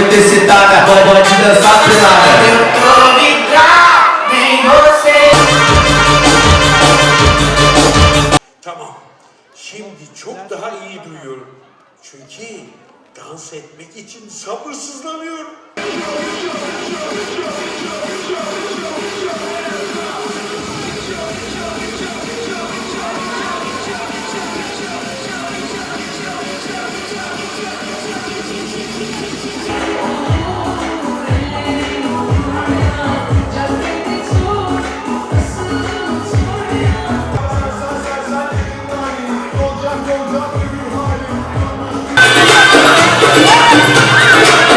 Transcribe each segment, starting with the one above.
publicitária, bandida saturada. Eu tô vidrado em você. Tamam. Şimdi çok daha iyi duyuyorum. Çünkü dans etmek için sabırsızlanıyorum. Yeah!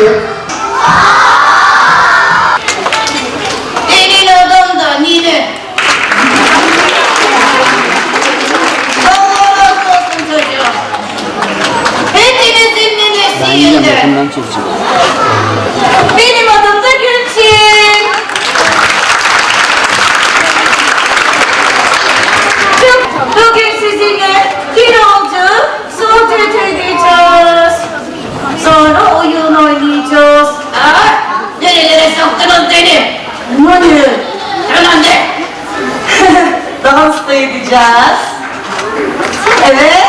দিয়ে beni. Hadi. Hemen de. Dans da edeceğiz. Evet.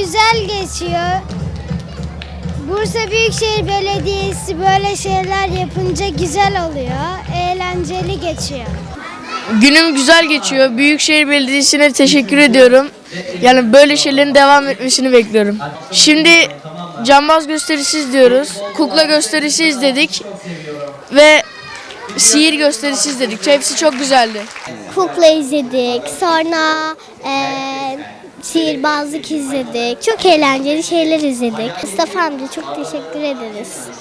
güzel geçiyor. Bursa Büyükşehir Belediyesi böyle şeyler yapınca güzel oluyor. Eğlenceli geçiyor. Günüm güzel geçiyor. Büyükşehir Belediyesi'ne teşekkür ediyorum. Yani böyle şeylerin devam etmesini bekliyorum. Şimdi cambaz gösterisi izliyoruz. Kukla gösterisi izledik. Ve sihir gösterisi izledik. Hepsi çok güzeldi. Kukla izledik. Sonra ee, sihirbazlık izledik. Çok eğlenceli şeyler izledik. Mustafa amca çok teşekkür ederiz.